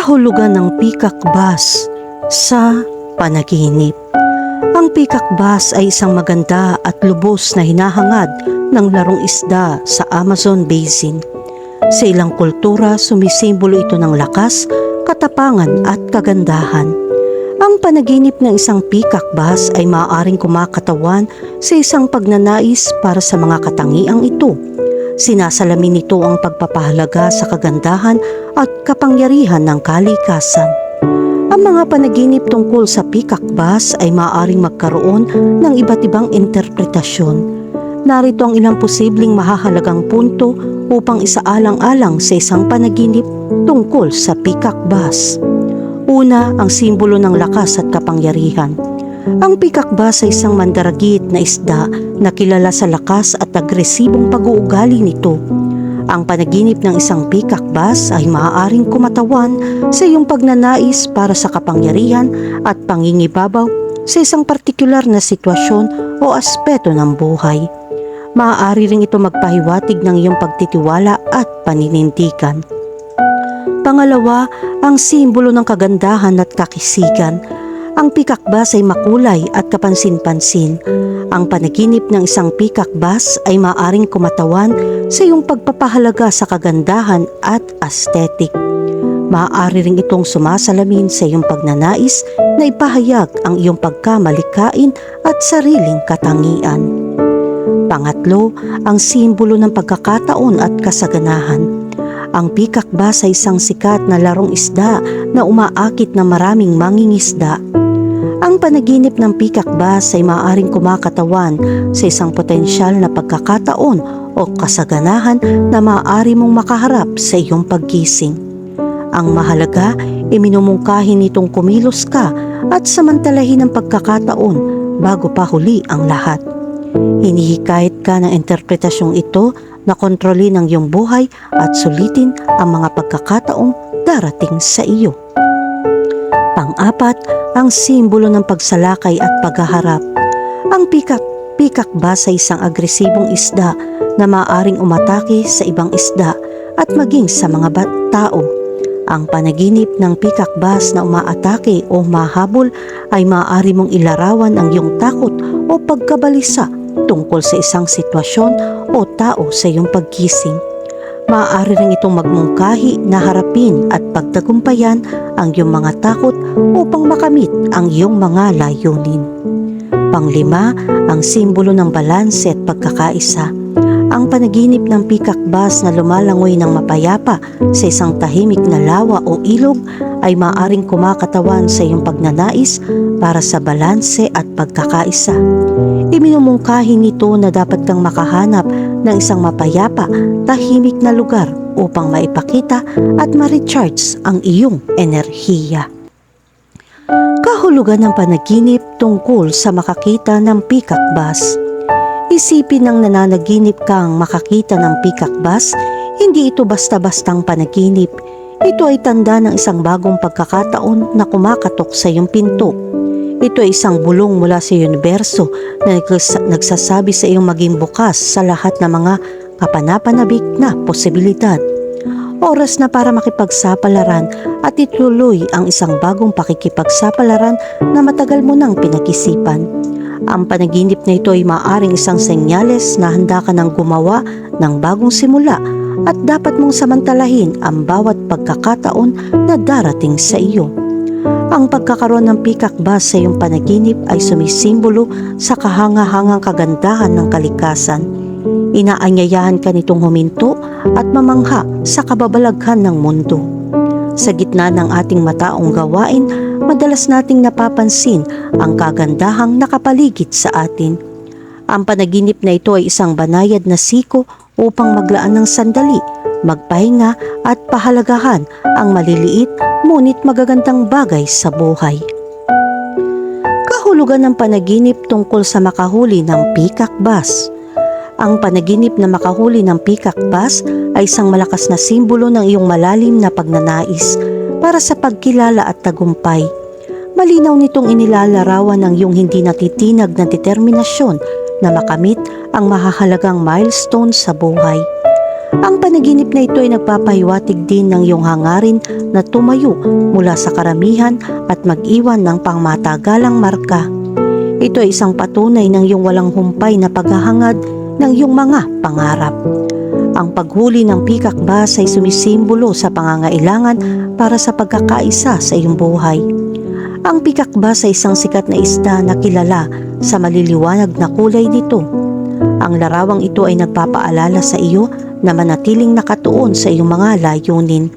Kahulugan ng peacock bass sa panaginip. Ang peacock bass ay isang maganda at lubos na hinahangad ng larong isda sa Amazon Basin. Sa ilang kultura, sumisimbolo ito ng lakas, katapangan at kagandahan. Ang panaginip ng isang peacock bass ay maaaring kumakatawan sa isang pagnanais para sa mga katangiang ito. Sinasalamin nito ang pagpapahalaga sa kagandahan at kapangyarihan ng kalikasan. Ang mga panaginip tungkol sa bass ay maaaring magkaroon ng iba't ibang interpretasyon. Narito ang ilang posibleng mahahalagang punto upang isaalang-alang sa isang panaginip tungkol sa bass. Una, ang simbolo ng lakas at kapangyarihan. Ang bass ay isang mandaragit na isda na kilala sa lakas at agresibong pag-uugali nito. Ang panaginip ng isang bass ay maaaring kumatawan sa iyong pagnanais para sa kapangyarihan at pangingibabaw sa isang partikular na sitwasyon o aspeto ng buhay. Maaari ring ito magpahiwatig ng iyong pagtitiwala at paninindigan. Pangalawa, ang simbolo ng kagandahan at kakisigan. Ang peacock bass ay makulay at kapansin-pansin. Ang panaginip ng isang peacock bass ay maaring kumatawan sa iyong pagpapahalaga sa kagandahan at aesthetic. Maaari ring itong sumasalamin sa iyong pagnanais na ipahayag ang iyong pagkamalikain at sariling katangian. Pangatlo, ang simbolo ng pagkakataon at kasaganahan. Ang bass ay isang sikat na larong isda na umaakit na maraming mangingisda. Ang panaginip ng bass ay maaaring kumakatawan sa isang potensyal na pagkakataon o kasaganahan na maaari mong makaharap sa iyong paggising. Ang mahalaga, iminumungkahin nitong kumilos ka at samantalahin ang pagkakataon bago pa huli ang lahat. Hinihikayat ka ng interpretasyong ito na kontrolin ang iyong buhay at sulitin ang mga pagkakataong darating sa iyo. Pang-apat, ang simbolo ng pagsalakay at paghaharap. Ang pikak pikak ba sa isang agresibong isda na maaring umatake sa ibang isda at maging sa mga tao. Ang panaginip ng pikak bass na umaatake o mahabol ay maaari mong ilarawan ang iyong takot o pagkabalisa tungkol sa isang sitwasyon o tao sa iyong pagkising. Maaari rin itong magmungkahi na harapin at pagtagumpayan ang iyong mga takot upang makamit ang iyong mga layunin. Panglima, ang simbolo ng balanse at pagkakaisa. Ang panaginip ng bass na lumalangoy ng mapayapa sa isang tahimik na lawa o ilog ay maaring kumakatawan sa iyong pagnanais para sa balanse at pagkakaisa. Iminumungkahi nito na dapat kang makahanap ng isang mapayapa, tahimik na lugar upang maipakita at ma-recharge ang iyong enerhiya. Kahulugan ng panaginip tungkol sa makakita ng peacock bass. Isipin ng nananaginip kang makakita ng peacock bass, hindi ito basta-bastang panaginip. Ito ay tanda ng isang bagong pagkakataon na kumakatok sa iyong pinto. Ito ay isang bulong mula sa universo na nagsasabi sa iyong maging bukas sa lahat ng mga kapanapanabik na posibilidad. Oras na para makipagsapalaran at ituloy ang isang bagong pakikipagsapalaran na matagal mo nang pinag-isipan. Ang panaginip na ito ay maaring isang senyales na handa ka nang gumawa ng bagong simula at dapat mong samantalahin ang bawat pagkakataon na darating sa iyo. Ang pagkakaroon ng bass sa iyong panaginip ay sumisimbolo sa kahanga-hangang kagandahan ng kalikasan. Inaanyayahan ka nitong huminto at mamangha sa kababalaghan ng mundo. Sa gitna ng ating mataong gawain, madalas nating napapansin ang kagandahang nakapaligid sa atin. Ang panaginip na ito ay isang banayad na siko upang maglaan ng sandali, magpahinga at pahalagahan ang maliliit ngunit magagandang bagay sa buhay. Kahulugan ng panaginip tungkol sa makahuli ng peacock bass. Ang panaginip na makahuli ng peacock bass ay isang malakas na simbolo ng iyong malalim na pagnanais para sa pagkilala at tagumpay. Malinaw nitong inilalarawan ng iyong hindi natitinag na determinasyon na makamit ang mahahalagang milestone sa buhay. Ang panaginip na ito ay nagpapahiwatig din ng iyong hangarin na tumayo mula sa karamihan at mag-iwan ng pangmatagalang marka. Ito ay isang patunay ng iyong walang humpay na paghahangad ng iyong mga pangarap. Ang paghuli ng bass ay sumisimbolo sa pangangailangan para sa pagkakaisa sa iyong buhay. Ang bass ay isang sikat na isda na kilala sa maliliwanag na kulay nito. Ang larawang ito ay nagpapaalala sa iyo na manatiling nakatuon sa iyong mga layunin.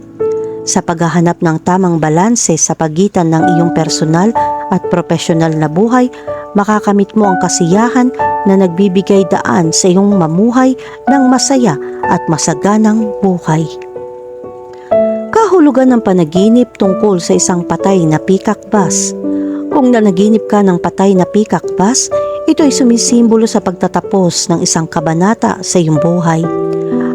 Sa paghahanap ng tamang balanse sa pagitan ng iyong personal at profesional na buhay, makakamit mo ang kasiyahan na nagbibigay daan sa iyong mamuhay ng masaya at masaganang buhay. Kahulugan ng panaginip tungkol sa isang patay na bass. Kung nanaginip ka ng patay na bass, ito ay sumisimbolo sa pagtatapos ng isang kabanata sa iyong buhay.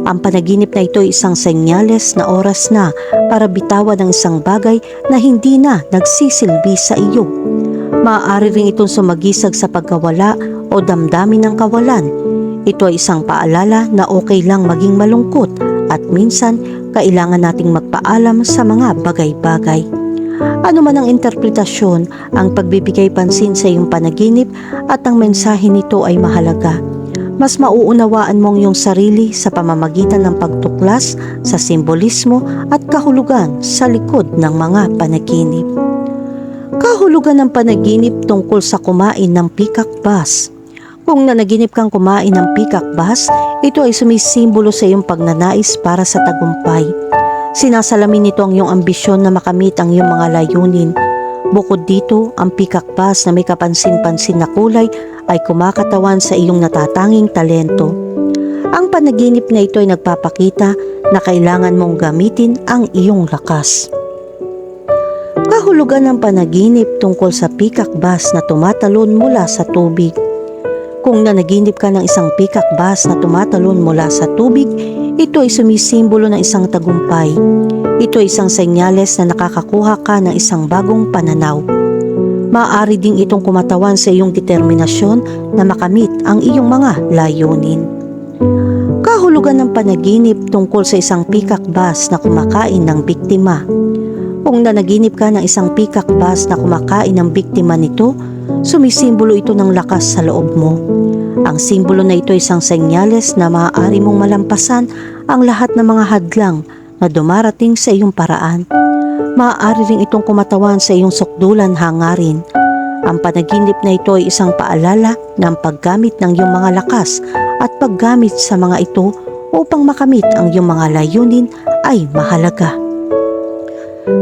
Ang panaginip na ito ay isang senyales na oras na para bitawan ng isang bagay na hindi na nagsisilbi sa iyo. Maaari rin itong sumagisag sa pagkawala o damdamin ng kawalan. Ito ay isang paalala na okay lang maging malungkot at minsan kailangan nating magpaalam sa mga bagay-bagay. Ano man ang interpretasyon, ang pagbibigay pansin sa iyong panaginip at ang mensahe nito ay mahalaga. Mas mauunawaan mong iyong sarili sa pamamagitan ng pagtuklas sa simbolismo at kahulugan sa likod ng mga panaginip. Kahulugan ng panaginip tungkol sa kumain ng bass. Kung nanaginip kang kumain ng bass, ito ay sumisimbolo sa iyong pagnanais para sa tagumpay. Sinasalamin nito ang iyong ambisyon na makamit ang iyong mga layunin. Bukod dito, ang bass na may kapansin-pansin na kulay ay kumakatawan sa iyong natatanging talento. Ang panaginip na ito ay nagpapakita na kailangan mong gamitin ang iyong lakas. Kahulugan ng panaginip tungkol sa bass na tumatalon mula sa tubig. Kung nanaginip ka ng isang bass na tumatalon mula sa tubig, ito ay sumisimbolo ng isang tagumpay. Ito ay isang senyales na nakakakuha ka ng isang bagong pananaw. Maaari ding itong kumatawan sa iyong determinasyon na makamit ang iyong mga layunin. Kahulugan ng panaginip tungkol sa isang peacock bass na kumakain ng biktima. Kung nanaginip ka ng isang peacock bass na kumakain ng biktima nito, sumisimbolo ito ng lakas sa loob mo. Ang simbolo na ito ay isang senyales na maaari mong malampasan ang lahat ng mga hadlang na dumarating sa iyong paraan. Maaari rin itong kumatawan sa iyong sukdulan hangarin. Ang panaginip na ito ay isang paalala ng paggamit ng iyong mga lakas at paggamit sa mga ito upang makamit ang iyong mga layunin ay mahalaga.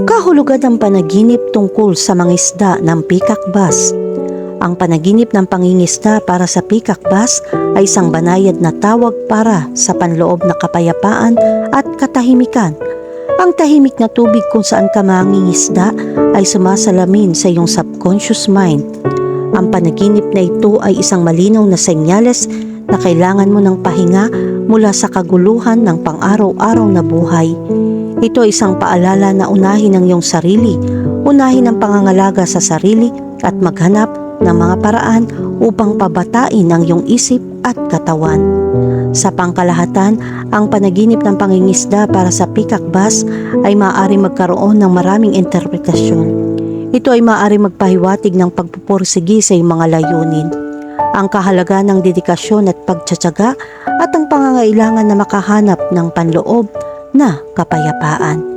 Kahulugan ng panaginip tungkol sa mga isda ng bass. Ang panaginip ng pangingisda para sa bass ay isang banayad na tawag para sa panloob na kapayapaan at katahimikan. Ang tahimik na tubig kung saan ka mangingisda ay sumasalamin sa iyong subconscious mind. Ang panaginip na ito ay isang malinaw na senyales na kailangan mo ng pahinga mula sa kaguluhan ng pang-araw-araw na buhay. Ito ay isang paalala na unahin ang iyong sarili, unahin ang pangangalaga sa sarili at maghanap ng mga paraan upang pabatain ang iyong isip at katawan. Sa pangkalahatan, ang panaginip ng pangingisda para sa bass ay maaari magkaroon ng maraming interpretasyon. Ito ay maaari magpahiwatig ng pagpupursigi sa iyong mga layunin. Ang kahalaga ng dedikasyon at pagtsatsaga at ang pangangailangan na makahanap ng panloob na kapayapaan.